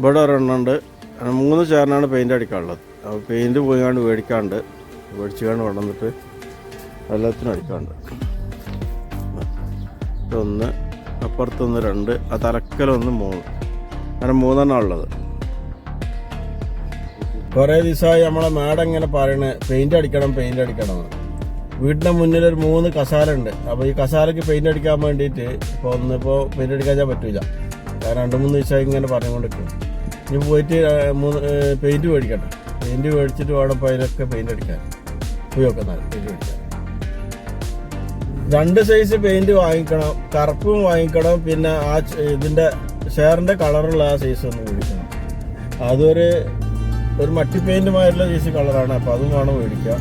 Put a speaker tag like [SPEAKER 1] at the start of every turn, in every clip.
[SPEAKER 1] ഇവിടെ ഒരെണ്ണമുണ്ട്. അങ്ങനെ മൂന്ന് ചേർന്നാണ് പെയിന്റ് അടിക്കാനുള്ളത്. അപ്പോൾ പെയിന്റ് പോയിക്കാണ്ട് മേടിക്കാണ്ട് മേടിച്ചുകൊണ്ട് കൊണ്ടുവന്നിട്ട് എല്ലാത്തിനും അടിക്കാണ്ട് ഇതൊന്ന് അപ്പുറത്തൊന്ന് രണ്ട് ആ തലക്കലൊന്ന് മൂന്ന്. അങ്ങനെ മൂന്നെണ്ണം ഉള്ളത്. കുറേ ദിവസമായി നമ്മളെ മാഡം ഇങ്ങനെ പറയണേ പെയിന്റ് അടിക്കണം പെയിന്റ് അടിക്കണം. വീടിന്റെ മുന്നിൽ ഒരു മൂന്ന് കസാല ഉണ്ട്. അപ്പോൾ ഈ കസാലയ്ക്ക് പെയിന്റ് അടിക്കാൻ വേണ്ടിയിട്ട് ഇപ്പോൾ ഒന്നിപ്പോൾ പെയിന്റ് അടിക്കാൻ പറ്റില്ല കാരണം രണ്ട് മൂന്ന് ദിവസമായി ഇങ്ങനെ പറഞ്ഞുകൊണ്ടിരിക്കും ഇനി പോയിട്ട് മൂന്ന് പെയിന്റ് മേടിക്കട്ടെ. പെയിന്റ് മേടിച്ചിട്ട് വേണം അപ്പോൾ അതിനൊക്കെ പെയിന്റ് അടിക്കാൻ പോയി നോക്കുന്നത് പെയിന്റ് മേടിക്കാൻ. രണ്ട് സൈസ് പെയിന്റ് വാങ്ങിക്കണം കറുപ്പും വാങ്ങിക്കണം പിന്നെ ആ ഇതിന്റെ ഷെയറിന്റെ കളറുള്ള ആ സൈസ് ഒന്ന് മേടിക്കണം. അതൊരു ഒരു മട്ടി പെയിന്റുമായിട്ടുള്ള സൈസ് കളറാണ് അപ്പോൾ അതും വേണം മേടിക്കാം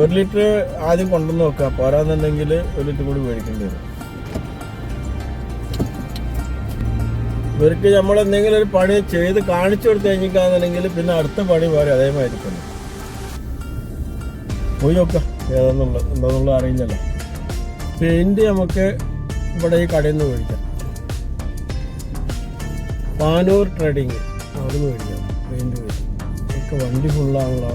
[SPEAKER 1] ഒരു ലിറ്റർ ആദ്യം കൊണ്ടുവന്ന് നോക്കുക പോരാന്നുണ്ടെങ്കിൽ ഒരു ലിറ്റർ കൂടി മേടിക്കേണ്ടി വരും. ഇവർക്ക് നമ്മൾ എന്തെങ്കിലും ഒരു പണി ചെയ്ത് കാണിച്ചു കൊടുത്തു കഴിഞ്ഞിട്ടാണെന്നുണ്ടെങ്കിൽ പിന്നെ അടുത്ത പണി വേറെ അതേമാതിരി പോയി നോക്കാം ഏതാന്നുള്ളത് എന്താണെന്നുള്ളത് അറിയില്ലല്ലോ. പെയിന്റ് നമുക്ക് ഇവിടെ ഈ കടയിൽ നിന്ന് മേടിക്കാം? പാനൂർ ട്രേഡിങ് അവിടെ നിന്ന് മേടിക്കാം. പെയിന്റ് മേടിക്കാം. വണ്ടി ഫുള്ളാണല്ലോ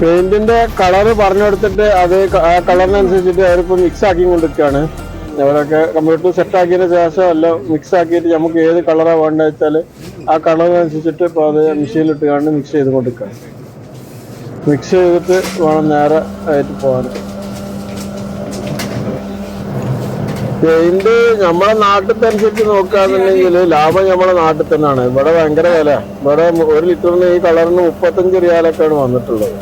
[SPEAKER 1] പെയിന്റിന്റെ കളർ പറഞ്ഞു കൊടുത്തിട്ട് അത് ആ കളറിനനുസരിച്ചിട്ട് അവരിപ്പോ മിക്സ് ആക്കി കൊണ്ടിരിക്കുകയാണ്. അവരൊക്കെ കമ്പ്യൂട്ടർ സെറ്റ് ആക്കിയതിന് ശേഷം അല്ല മിക്സ് ആക്കിയിട്ട് നമുക്ക് ഏത് കളറാണ് വേണ്ടത് വെച്ചാൽ ആ കളറിനനുസരിച്ചിട്ട് ഇപ്പോൾ അത് മിഷീനിലിട്ട് കണ്ട് മിക്സ് ചെയ്ത് കൊടുക്കുക മിക്സ് ചെയ്തിട്ട് വേണം നേരെ ആയിട്ട് പോകാൻ. പെയിന്റ് നമ്മളെ നാട്ടിൽ അനുസരിച്ച് നോക്കുകയാണെന്നുണ്ടെങ്കിൽ ലാഭം നമ്മളെ നാട്ടിൽ തന്നെയാണ്. ഇവിടെ ഭയങ്കര വില ഇവിടെ ഒരു ലിറ്ററിന് ഈ കളറിന് മുപ്പത്തഞ്ച് റിയാലൊക്കെയാണ് വന്നിട്ടുള്ളത്.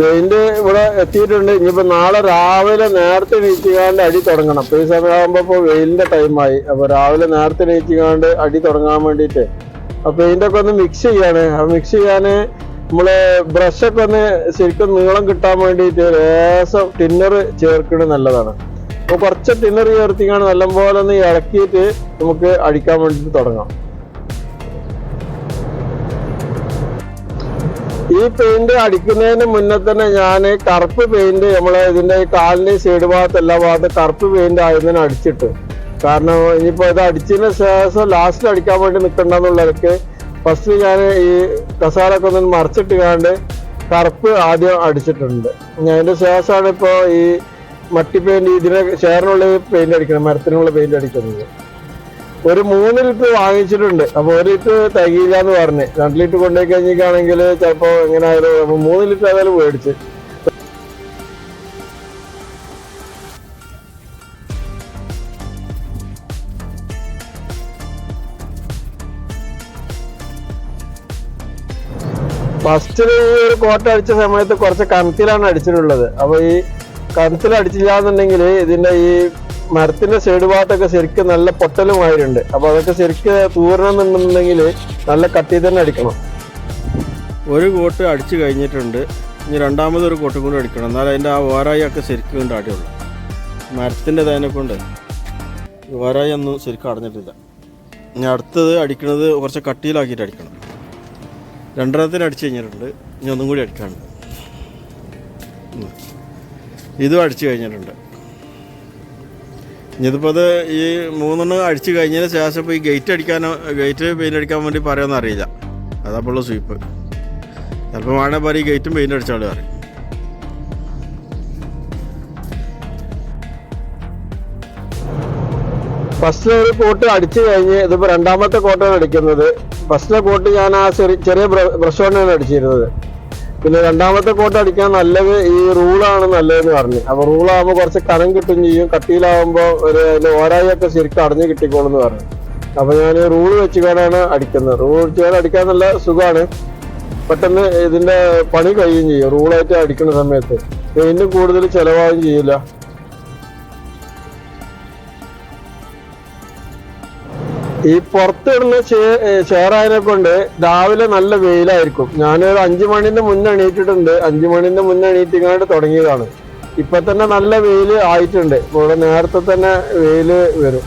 [SPEAKER 1] പെയിന്റ് ഇവിടെ എത്തിയിട്ടുണ്ട്. ഇനിയിപ്പോ നാളെ രാവിലെ നേരത്തെ എണീച്ചുകാണ്ട് അടി തുടങ്ങണം. അപ്പൊ ഈ സമയമാകുമ്പോ ഇപ്പൊ വെയിലിന്റെ ടൈമായി അപ്പൊ രാവിലെ നേരത്തെ എണീച്ചുകാണ്ട് അടി തുടങ്ങാൻ വേണ്ടിയിട്ട്. അപ്പൊ ഇതിന്റെ ഒക്കെ ഒന്ന് മിക്സ് ചെയ്യാണ്. മിക്സ് ചെയ്യാന് നമ്മൾ ബ്രഷ് ഒക്കെ ഒന്ന് ശരിക്കും നീളം കിട്ടാൻ വേണ്ടിയിട്ട് ലേശം ടിന്നർ ചേർക്കുന്നത് നല്ലതാണ്. അപ്പൊ കുറച്ച് ടിന്നർ ചേർത്തിക്കാണ് നല്ലപോലെ ഒന്ന് ഇളക്കിയിട്ട് നമുക്ക് അടിക്കാൻ വേണ്ടിയിട്ട് തുടങ്ങാം. ഈ പെയിന്റ് അടിക്കുന്നതിന് മുന്നേ തന്നെ ഞാൻ കറുപ്പ് പെയിന്റ് നമ്മളെ ഇതിന്റെ ഈ കാലിന്റെ സൈഡ് ഭാഗത്ത് എല്ലാ ഭാഗത്തും കറുപ്പ് പെയിന്റ് ആയതിന് അടിച്ചിട്ട്. കാരണം ഇനിയിപ്പോ ഇത് അടിച്ചതിന് ശേഷം ലാസ്റ്റ് അടിക്കാൻ വേണ്ടി നിൽക്കണ്ടെന്നുള്ളവർക്ക് ഫസ്റ്റ് ഞാൻ ഈ കസാലൊക്കെ ഒന്ന് മറിച്ചിട്ട് കാണ്ട് കറുപ്പ് ആദ്യം അടിച്ചിട്ടുണ്ട്. അതിന്റെ ശേഷമാണ് ഇപ്പോ ഈ മട്ടി പെയിന്റ് ഇതിന് ചേർന്നുള്ള പെയിന്റ് അടിക്കണം മരത്തിനുള്ള പെയിന്റ് അടിക്കുന്നത്. ഒരു മൂന്ന് ലിറ്റർ വാങ്ങിച്ചിട്ടുണ്ട്. അപ്പൊ ഒരു ലിറ്റർ തികയില്ല എന്ന് പറഞ്ഞ്. രണ്ട് ലിറ്റർ കൊണ്ടുപോയി കഴിഞ്ഞിട്ടാണെങ്കിൽ ചിലപ്പോ എങ്ങനെ ആയാലും മൂന്ന് ലിറ്റർ ആയാലും മേടിച്ച്. ഫസ്റ്റ് ഈ ഒരു കോട്ട അടിച്ച സമയത്ത് കുറച്ച് കണത്തിലാണ് അടിച്ചിട്ടുള്ളത്. അപ്പൊ ഈ കണത്തിൽ അടിച്ചില്ല എന്നുണ്ടെങ്കിൽ ഇതിന്റെ ഈ മരത്തിന്റെ സൈഡ് ഭാഗത്തൊക്കെ ശരിക്കും നല്ല പൊട്ടലുമായിട്ടുണ്ട് അപ്പൊ അതൊക്കെ ശരിക്ക് തൂരണം എന്നുണ്ടെങ്കിൽ നല്ല കട്ടി തന്നെ അടിക്കണം. ഒരു കോട്ട് അടിച്ചു കഴിഞ്ഞിട്ടുണ്ട്. ഇനി രണ്ടാമത് ഒരു കോട്ടും കൂടി അടിക്കണം. എന്നാലും അതിന്റെ ആ ഓരായി ഒക്കെ ശരിക്കും കൊണ്ട് അടിയുള്ളൂ. മരത്തിന്റെ തേനെ കൊണ്ട് ഓരായി ഒന്നും ശരിക്കും അടഞ്ഞിട്ടില്ല. ഇനി അടുത്തത് അടിക്കണത് കുറച്ച് കട്ടിയിലാക്കിയിട്ട് അടിക്കണം. രണ്ടെണ്ണത്തിന് അടിച്ചു കഴിഞ്ഞിട്ടുണ്ട്. ഇനി ഒന്നും കൂടി അടിക്കാനുണ്ട്. ഇതും അടിച്ചു കഴിഞ്ഞിട്ടുണ്ട്. ഇതിപ്പോൾ അത് ഈ മൂന്നെണ്ണം അടിച്ചു കഴിഞ്ഞതിന് ശേഷം ഇപ്പോൾ ഈ ഗേറ്റ് അടിക്കാനോ ഗേറ്റ് പെയിന്റ് അടിക്കാൻ വേണ്ടി പറയുമെന്ന് അറിയില്ല. അതപ്പോൾ സ്വീപ്പ് ചിലപ്പോൾ വേണേ പറയും ഗേറ്റും പെയിന്റ് അടിച്ചാൽ പറയും. ഫസ്റ്റ് ഒരു കോട്ട് അടിച്ചു കഴിഞ്ഞ് ഇതിപ്പോ രണ്ടാമത്തെ കോട്ടാണ് അടിക്കുന്നത്. ഫസ്റ്റിലെ കോട്ട് ഞാൻ ആ ചെറിയ ചെറിയ ബ്രഷ് കൊണ്ടാണ് അടിച്ചിരുന്നത്. പിന്നെ രണ്ടാമത്തെ കോട്ട് അടിക്കാൻ നല്ലത് ഈ റൂളാണ് നല്ലതെന്ന് പറഞ്ഞു. അപ്പൊ റൂളാകുമ്പോൾ കുറച്ച് കനം കിട്ടും ചെയ്യും. കട്ടിയിലാവുമ്പോൾ ഒരു അതിന്റെ ഓരായൊക്കെ ശരിക്കും അടഞ്ഞു കിട്ടിക്കോളും എന്ന് പറഞ്ഞു. അപ്പൊ ഞാൻ റൂൾ വെച്ചുകാനാണ് അടിക്കുന്നത്. റൂൾ വെച്ചുകാൻ അടിക്കാൻ നല്ല സുഖമാണ് പെട്ടെന്ന് ഇതിന്റെ പണി കഴിയുകയും ചെയ്യും. റൂളായിട്ട് അടിക്കുന്ന സമയത്ത്. പെയിന്റും കൂടുതൽ ചെലവാകുകയും ചെയ്യില്ല. ഈ പുറത്തിടുന്ന ഷെയറായതിനെ കൊണ്ട് രാവിലെ നല്ല വെയിലായിരിക്കും. ഞാനൊരു അഞ്ചു മണിന്റെ മുന്നേ എണീറ്റിട്ടുണ്ട്. അഞ്ചു മണിന്റെ മുന്നേ എണീറ്റിങ്ങാണ്ട് തുടങ്ങിയതാണ്. ഇപ്പൊ തന്നെ നല്ല വെയിൽ ആയിട്ടുണ്ട്. ഇവിടെ നേരത്തെ തന്നെ വെയിൽ വരും.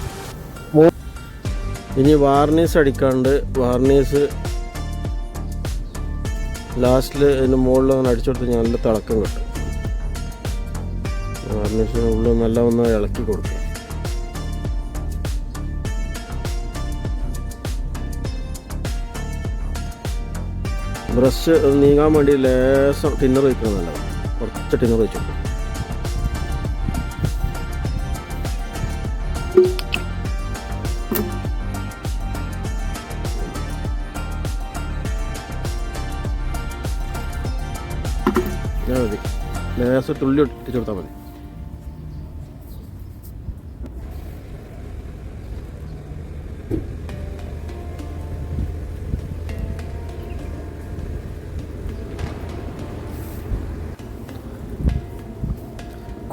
[SPEAKER 1] ഇനി വാർണീസ് അടിക്കാണ്ട് വാർണീസ് ലാസ്റ്റിൽ അതിന് മുകളിൽ അങ്ങനെ അടിച്ചെടുത്ത് നല്ല തിളക്കം കിട്ടും. വാർണീസിന് ഉള്ളിൽ നല്ല ഒന്ന് ഇളക്കി കൊടുക്കും. ബ്രഷ് നീങ്ങാൻ വേണ്ടി ലേശം ടിന്നർ വയ്ക്കുന്നത് നല്ലതാണ് കുറച്ച് ടിന്നർ വെച്ചു ലേശം മതി. ലേസം തുള്ളി ഇട്ടിച്ചു കൊടുത്താൽ മതി.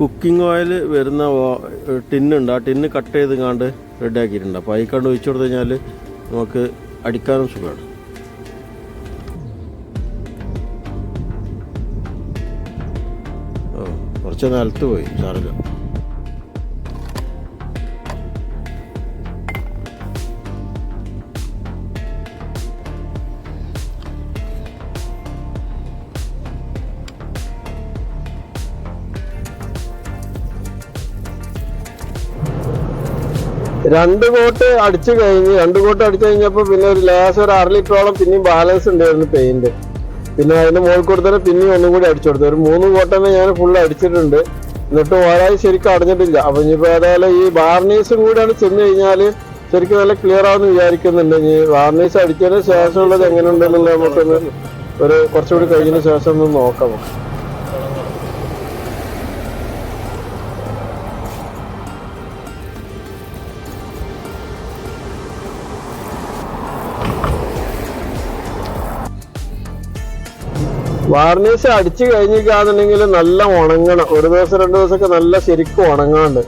[SPEAKER 1] കുക്കിംഗ് ഓയിൽ വരുന്ന ടിന്നുണ്ട് ആ ടിന്ന് കട്ട് ചെയ്ത് കാണ്ട് റെഡി ആക്കിയിട്ടുണ്ട് അപ്പോൾ അതിൽ കണ്ട് ഒഴിച്ചു കൊടുത്തു കഴിഞ്ഞാൽ നമുക്ക് അടിക്കാനും സുഖമാണ്. കുറച്ച് നിലത്ത് പോയി സാറില്ല രണ്ട് കോട്ട് അടിച്ചു കഴിഞ്ഞ് രണ്ട് കോട്ട് അടിച്ചു കഴിഞ്ഞപ്പോ പിന്നെ ഒരു ലേശം ഒരു അര ലിറ്ററോളം പിന്നെയും ബാലൻസ് ഉണ്ടായിരുന്നു പെയിന്റ് പിന്നെ അതിന്റെ മുകളിൽ കൊടുത്തത് പിന്നെയും ഒന്നും കൂടി അടിച്ചു കൊടുത്തു. ഒരു മൂന്ന് കോട്ട് ഞാൻ ഫുൾ അടിച്ചിട്ടുണ്ട്. എന്നിട്ട് ഒരാഴ്ച ശരിക്കും അടഞ്ഞിട്ടില്ല. അപ്പൊ ഇനിയിപ്പോ ഏതായാലും ഈ വാർണീസും കൂടിയാണ് ചെന്ന് കഴിഞ്ഞാൽ ശരിക്കും നല്ല ക്ലിയർ ആവുമെന്ന് വിചാരിക്കുന്നുണ്ട്. ഇനി വാർണീസ് അടിച്ചതിന് ശേഷമുള്ളത് എങ്ങനെയുണ്ടെന്നുള്ളത് നമുക്കൊന്ന് ഒരു കുറച്ചുകൂടി കഴിഞ്ഞതിന് ശേഷം ഒന്ന് നോക്കാം. വാർണിഷ് അടിച്ചു കഴിഞ്ഞിക്കാന്നുണ്ടെങ്കിൽ നല്ല ഉണങ്ങണം. ഒരു ദിവസം രണ്ട് ദിവസമൊക്കെ നല്ല ശരിക്കും ഉണങ്ങാണ്ട്.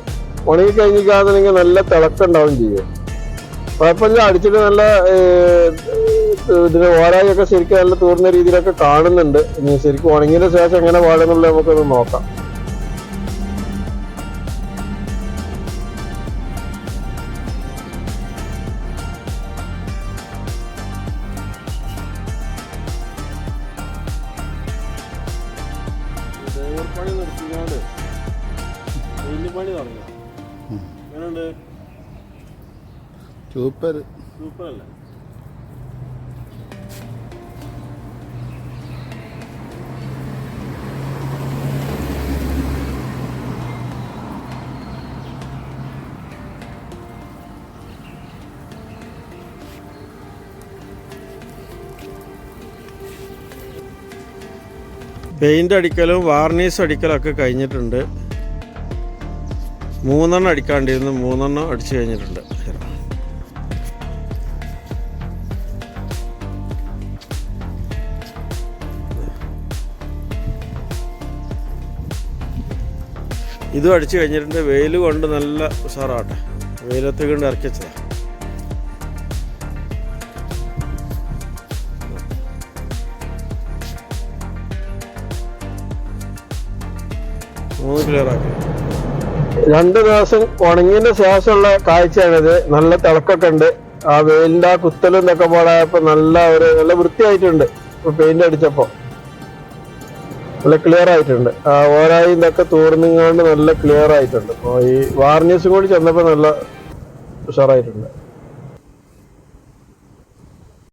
[SPEAKER 1] ഉണങ്ങി കഴിഞ്ഞിക്കാന്നുണ്ടെങ്കിൽ നല്ല തിളക്കുണ്ടാവും ചെയ്യും. കുഴപ്പമില്ല അടിച്ചിട്ട് നല്ല ഇതിന് ഓരായൊക്കെ ശരിക്കും നല്ല തൂർന്ന രീതിയിലൊക്കെ കാണുന്നുണ്ട്. ഇനി ശരിക്കും ഉണങ്ങിയതിന് ശേഷം എങ്ങനെ പാടുന്നുള്ളത് നമുക്കൊന്ന് നോക്കാം. പണി നിർത്തിക്കാണ്ട് പെയിന്റ് പണി തുടങ്ങി. എങ്ങനെയുണ്ട്
[SPEAKER 2] സൂപ്പർ
[SPEAKER 1] സൂപ്പർ. അല്ലേ പെയിന്റ് അടിക്കലും വാർണിഷ് അടിക്കലും ഒക്കെ കഴിഞ്ഞിട്ടുണ്ട്. മൂന്നെണ്ണം അടിക്കാണ്ടിരുന്നു. മൂന്നെണ്ണം അടിച്ചു കഴിഞ്ഞിട്ടുണ്ട്. ഇതും അടിച്ചു കഴിഞ്ഞിട്ടുണ്ട്. വെയിൽ കൊണ്ട് നല്ല ഉഷാറാട്ടെ വെയിലത്ത് കൊണ്ട് ഇറക്കി രണ്ട് ദിവസം ഉണങ്ങിയതിന് ശേഷമുള്ള കാഴ്ചയാണിത്. നല്ല തിളക്കൊക്കെ ഉണ്ട് ആ വെയിലിന്റെ ആ കുത്തലും ഇതൊക്കെ പാടായപ്പോ നല്ല ഒരു നല്ല വൃത്തിയായിട്ടുണ്ട്. പെയിന്റ് അടിച്ചപ്പോ നല്ല ക്ലിയർ ആയിട്ടുണ്ട്. ആ ഓരായി ഇതൊക്കെ തൂർന്നിങ്ങാണ്ട് നല്ല ക്ലിയർ ആയിട്ടുണ്ട്. ഈ വാർണിഷും കൂടി ചെന്നപ്പോ നല്ല ഉഷാറായിട്ടുണ്ട്.